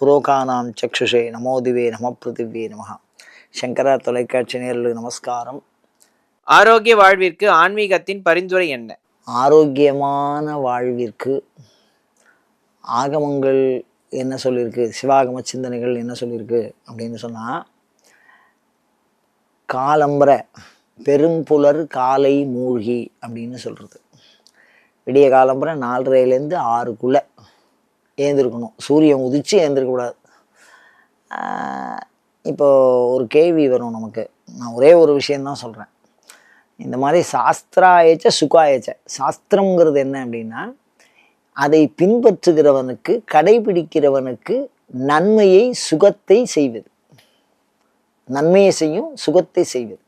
புரோகானாம் சக்ஷுஷே நமோதிவே நம பிருத்திவே நமஹ. சங்கரா தொலைக்காட்சி நேயர்களுக்கு நமஸ்காரம். ஆரோக்கிய வாழ்விற்கு ஆன்மீகத்தின் பரிந்துரை என்ன? ஆரோக்கியமான வாழ்விற்கு ஆகமங்கள் என்ன சொல்லியிருக்கு சிவாகம சிந்தனைகள் என்ன சொல்லியிருக்கு அப்படின்னு சொன்னால் காலம்பர பெரும்புலர் காலை மூழ்கி அப்படின்னு சொல்கிறது விடிய காலம்பர நாலரைலேருந்து ஆறுக்குள்ளே. ஏந்திருக்கணும். சூரியன் உதிச்சு ஏந்திருக்கக்கூடாது இப்போது ஒரு கேள்வி வரும் நமக்கு. நான் ஒரே ஒரு விஷயந்தான் சொல்கிறேன் இந்த மாதிரி சாஸ்திராயச்ச சுகாயச்ச. சாஸ்திரங்கிறது என்ன அப்படின்னா அதை பின்பற்றுகிறவனுக்கு கடைபிடிக்கிறவனுக்கு நன்மையை சுகத்தை செய்வது. நன்மையை செய்யும் சுகத்தை செய்வது.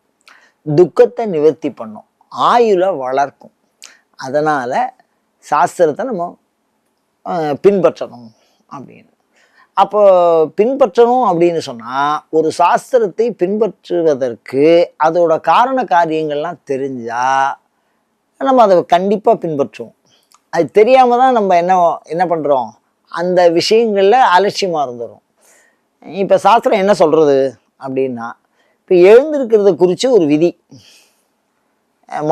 துக்கத்தை நிவர்த்தி பண்ணும். ஆயுளை வளர்க்கும். அதனால் சாஸ்திரத்தை நம்ம பின்பற்றணும் அப்படின்னு. அப்போ பின்பற்றணும் அப்படின்னு சொன்னால் ஒரு சாஸ்திரத்தை பின்பற்றுவதற்கு அதோட காரண காரியங்கள்லாம் தெரிஞ்சால் நம்ம அதை கண்டிப்பாக பின்பற்றுவோம். அது தெரியாமல் தான் நம்ம என்ன என்ன பண்ணுறோம் அந்த விஷயங்களில் அலட்சியமாக இருந்துடும் இப்போ சாஸ்திரம் என்ன சொல்கிறது அப்படின்னா இப்போ எழுந்திருக்கிறத குறித்து ஒரு விதி.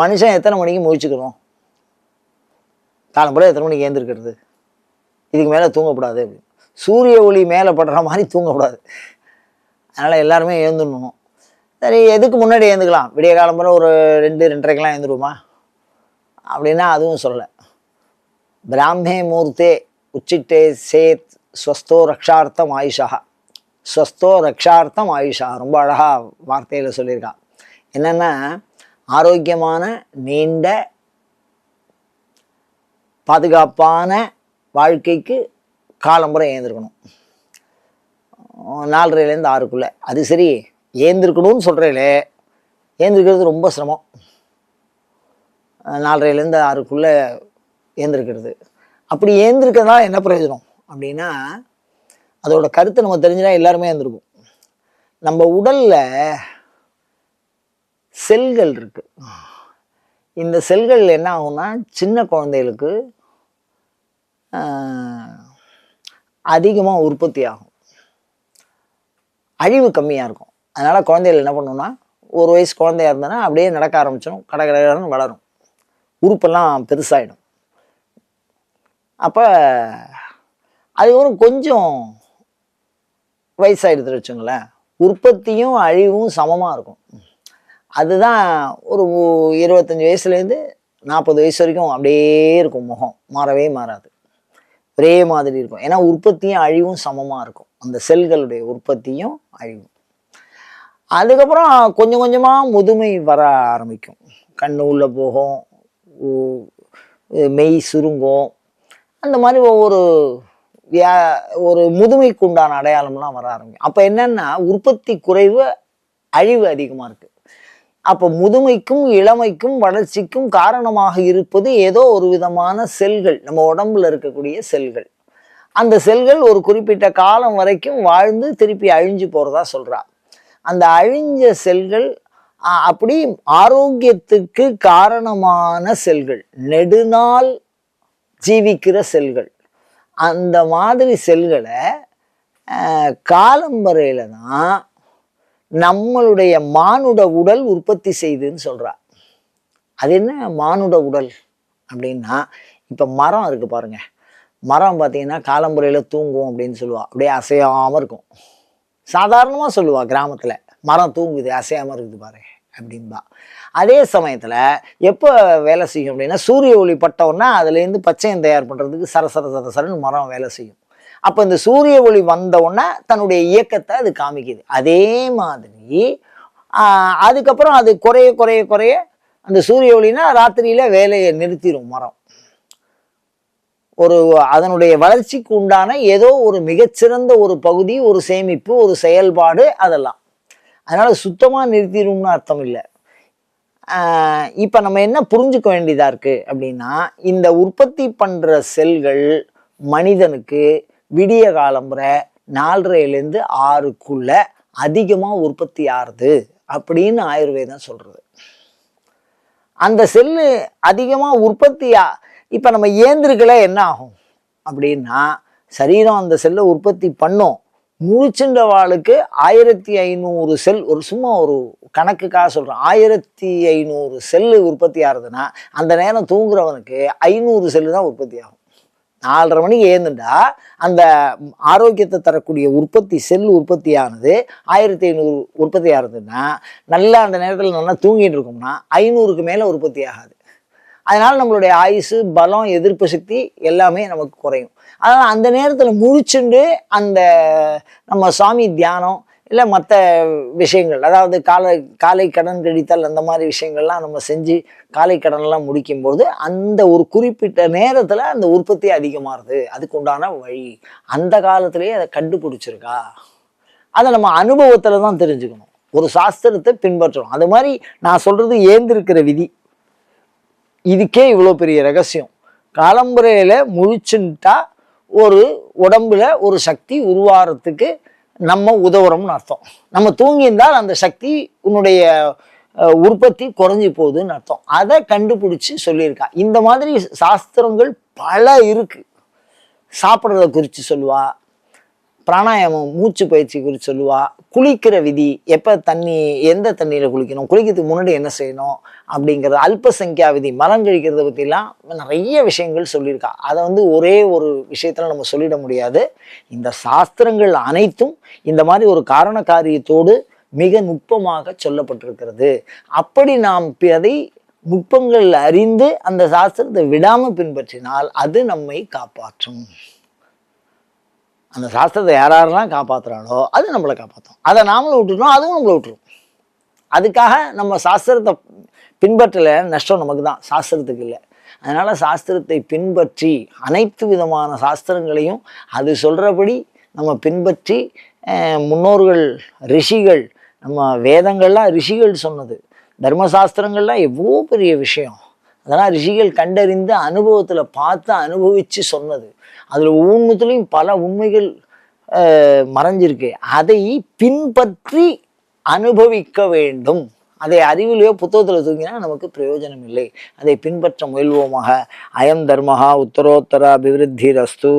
மனுஷன் எத்தனை மணிக்கு முழிச்சுக்கணும்? காலம்புற எத்தனை மணிக்கு எழுந்திருக்கிறது? இதுக்கு மேலே தூங்கக்கூடாது. அப்படின்னு சூரிய ஒளி மேலே படுற மாதிரி தூங்கக்கூடாது. அதனால் எல்லாருமே எழுந்துடணும். சரி எதுக்கு முன்னாடி எழுந்துக்கலாம்? விடிய காலம்புற ஒரு ரெண்டு ரெண்டரைக்கெலாம் எழுந்துருவோமா? அப்படின்னா அதுவும் சொல்லலை. பிராமே மூர்த்தே உச்சிட்டே சேத் ஸ்வஸ்தோ ரக்ஷார்த்தம் ஆயுஷா. ஸ்வஸ்தோ ரக்ஷார்த்தம் ஆயுஷா. ரொம்ப அழகாக வார்த்தையில் சொல்லியிருக்கான் என்னென்னா ஆரோக்கியமான நீண்ட பாதுகாப்பான வாழ்க்கைக்கு காலம்புறம் ஏந்திருக்கணும். நாலரைலேருந்து ஆறுக்குள்ளே. அது சரி ஏந்திருக்கணும்னு சொல்கிறீங்களே ஏந்திருக்கிறது ரொம்ப சிரமம். நாலரைலேருந்து ஆறுக்குள்ளே ஏந்திருக்கிறது. அப்படி ஏந்திருக்கிறதுனால என்ன பிரயோஜனம்? அப்படின்னா அதோட கருத்தை நம்ம தெரிஞ்சுனா எல்லாருமே ஏந்திருக்கும். நம்ம உடலில் செல்கள் இருக்குது இந்த செல்கள் என்ன ஆகும்னா சின்ன குழந்தைகளுக்கு அதிகமாக உற்பத்தி ஆகும். அழிவு கம்மியாக இருக்கும். அதனால் குழந்தைகள் என்ன பண்ணுன்னா ஒரு வயசு குழந்தையா இருந்ததுன்னா அப்படியே நடக்க ஆரம்பிச்சிடும் கடை கடைன்னு வளரும். உறுப்பெல்லாம் பெருசாகிடும் அப்போ அதுக்கப்புறம் கொஞ்சம் வயசாகிடுதுன்னு வச்சுங்களேன் உற்பத்தியும் அழிவும் சமமாக இருக்கும். அதுதான் ஒரு இருபத்தஞ்சி வயசுலேருந்து நாற்பது வயசு வரைக்கும் அப்படியே இருக்கும் முகம். மாறவே மாறாது. ஒரே மாதிரி இருக்கும். ஏன்னா உற்பத்தியும் அழிவும் சமமாக இருக்கும். அந்த செல்களுடைய உற்பத்தியும் அழிவும். அதுக்கப்புறம் கொஞ்சம் கொஞ்சமாக முதுமை வர ஆரம்பிக்கும். கண்ணு உள்ளே போகும் மெய் சுருங்கும். அந்த மாதிரி ஒவ்வொரு வியா ஒரு முதுமைக்கு உண்டான அடையாளம்லாம் வர ஆரம்பிக்கும். அப்போ என்னென்னா உற்பத்தி குறைவு அழிவு அதிகமாக இருக்குது அப்போ முதுமைக்கும் இளமைக்கும் வளர்ச்சிக்கும் காரணமாக இருப்பது ஏதோ ஒரு விதமான செல்கள் நம்ம உடம்புல இருக்கக்கூடிய செல்கள். அந்த செல்கள் ஒரு குறிப்பிட்ட காலம் வரைக்கும் வாழ்ந்து திருப்பி அழிஞ்சு போகிறதா சொல்கிறாள் அந்த அழிஞ்ச செல்கள் அப்படி ஆரோக்கியத்துக்கு காரணமான செல்கள் நெடுநாள் ஜீவிக்கிற செல்கள். அந்த மாதிரி செல்களை காலம்பறையில் தான் நம்மளுடைய மானுட உடல் உற்பத்தி செய்துன்னு சொல்கிறா அது என்ன மானுட உடல் அப்படின்னா இப்போ மரம் இருக்குது பாருங்க. மரம் பார்த்தீங்கன்னா காலம்புரையில் தூங்கும் அப்படின்னு சொல்லுவா. அப்படியே அசையாமல் இருக்கும். சாதாரணமாக சொல்லுவா கிராமத்தில். மரம் தூங்குது அசையாமல் இருக்குது பாரு அப்படின்பா. அதே சமயத்தில் எப்போ வேலை செய்யும் அப்படின்னா சூரிய ஒளி பட்டவுடனே அதுலேருந்து பச்சையம் தயார் பண்ணுறதுக்கு சர சர சர சரன்னு மரம் வேலை செய்யும். அப்போ இந்த சூரிய ஒளி வந்தவுடனே தன்னுடைய இயக்கத்தை அது காமிக்குது. அதே மாதிரி அதுக்கப்புறம் அது குறைய குறைய குறைய அந்த சூரிய ஒளினா ராத்திரியில் வேலையை நிறுத்திடும் மரம். ஒரு அதனுடைய வளர்ச்சிக்கு உண்டான ஏதோ ஒரு மிகச்சிறந்த ஒரு பகுதி ஒரு சேமிப்பு ஒரு செயல்பாடு அதெல்லாம். அதனால் சுத்தமாக நிறுத்திடும்னு அர்த்தம் இல்லை. இப்போ நம்ம என்ன புரிஞ்சுக்க வேண்டியதாக இருக்குது அப்படின்னா இந்த உற்பத்தி பண்ணுற செல்கள் மனிதனுக்கு விடிய காலம்புரை நாலரைலேருந்து ஆறுக்குள்ள அதிகமாக உற்பத்தி ஆறுது அப்படின்னு ஆயுர்வேதம் சொல்கிறது அந்த செல்லு அதிகமாக உற்பத்தியா இப்போ நம்ம ஏந்திருக்கல என்ன ஆகும் அப்படின்னா சரீரம் அந்த செல்லை உற்பத்தி பண்ணும். முழிச்சுன்ற வாளுக்கு ஆயிரத்தி ஐநூறு செல் ஒரு சும்மா ஒரு கணக்குக்காக சொல்கிறேன் ஆயிரத்தி ஐநூறு செல்லு உற்பத்தி ஆகுதுன்னா அந்த நேரம் தூங்குறவனுக்கு ஐநூறு செல்லு தான் உற்பத்தி ஆகும். நாலரை மணிக்கு ஏந்துண்டா அந்த ஆரோக்கியத்தை தரக்கூடிய உற்பத்தி செல் உற்பத்தியானது ஆயிரத்தி ஐநூறு உற்பத்தி ஆகுதுன்னா நல்லா அந்த நேரத்தில் நல்லா தூங்கிட்டு இருக்கோம்னா ஐநூறுக்கு மேலே உற்பத்தி ஆகாது. அதனால் நம்மளுடைய ஆயுசு பலம் எதிர்ப்பு சக்தி எல்லாமே நமக்கு குறையும். அதனால் அந்த நேரத்தில் முழிச்சுண்டு அந்த நம்ம சாமி தியானம் இல்லை மற்ற விஷயங்கள் அதாவது காலை காலை கடன் கழித்தல் அந்த மாதிரி விஷயங்கள்லாம் நம்ம செஞ்சு காலை கடன்லாம் முடிக்கும்போது அந்த ஒரு குறிப்பிட்ட நேரத்தில் அந்த உற்பத்தி அதிகமாகுது. அதுக்கு உண்டான வழி. அந்த காலத்திலேயே அதை கண்டுபிடிச்சிருக்கா? அதை நம்ம அனுபவத்தில் தான் தெரிஞ்சுக்கணும். ஒரு சாஸ்திரத்தை பின்பற்றணும். அது மாதிரி நான் சொல்கிறது ஏந்திருக்கிற விதி. இதுக்கே இவ்வளோ பெரிய ரகசியம். காலம்புரையில் முழிச்சுன்ட்டா ஒரு உடம்புல ஒரு சக்தி உருவாகிறதுக்கு நம்ம உதவுறோம்னு அர்த்தம். நம்ம தூங்கியிருந்தால் அந்த சக்தி உன்னுடைய உற்பத்தி குறைஞ்சி போகுதுன்னு அர்த்தம். அதை கண்டுபிடிச்சு சொல்லியிருக்கா. இந்த மாதிரி சாஸ்திரங்கள் பல இருக்கு. சாப்பிட்றத குறித்து சொல்லுவா. பிராணாயாமம் மூச்சு பயிற்சி குறித்து சொல்லுவா. குளிக்கிற விதி எப்போ தண்ணி எந்த தண்ணியில் குளிக்கணும் குளிக்கிறதுக்கு முன்னாடி என்ன செய்யணும் அப்படிங்கிறது அல்பசங்கியா விதி மலம் கழிக்கிறத பற்றிலாம் நிறைய விஷயங்கள் சொல்லியிருக்கா. அதை வந்து ஒரே ஒரு விஷயத்தில் நம்ம சொல்லிட முடியாது. இந்த சாஸ்திரங்கள் அனைத்தும் இந்த மாதிரி ஒரு காரண காரியத்தோடு மிக நுட்பமாக சொல்லப்பட்டிருக்கிறது. அப்படி நாம் அதை நுட்பங்கள் அறிந்து அந்த சாஸ்திரத்தை விடாமல் பின்பற்றினால் அது நம்மை காப்பாற்றும். அந்த சாஸ்திரத்தை யார் யாரெல்லாம் காப்பாற்றுறாங்களோ அது நம்மளை காப்பாற்றும் அதை நாமளும் விட்டுட்டோம் அதுவும் நம்மளை விட்டுரும். அதுக்காக நம்ம சாஸ்திரத்தை பின்பற்றல நஷ்டம் நமக்கு தான் சாஸ்திரத்துக்கு இல்லை. அதனால் சாஸ்திரத்தை பின்பற்றி அனைத்து விதமான சாஸ்திரங்களையும் அது சொல்கிறபடி நம்ம பின்பற்றி முன்னோர்கள் ரிஷிகள் நம்ம வேதங்கள்லாம் ரிஷிகள் சொன்னது. தர்மசாஸ்திரங்கள்லாம் எவ்வளோ பெரிய விஷயம். அதெல்லாம் ரிஷிகள் கண்டறிந்து அனுபவத்தில் பார்த்து அனுபவித்து சொன்னது. அதில் ஒவ்வொன்றுத்துலேயும் பல உண்மைகள் மறைஞ்சிருக்கு. அதை பின்பற்றி அனுபவிக்க வேண்டும். அதை அறிவிலையோ புத்தகத்தில் தூங்கினா நமக்கு பிரயோஜனம் இல்லை. அதை பின்பற்ற முயல்வோமாக. அயம் தர்மஹா உத்தரோத்தர அபிவிருத்தி ரஸ்து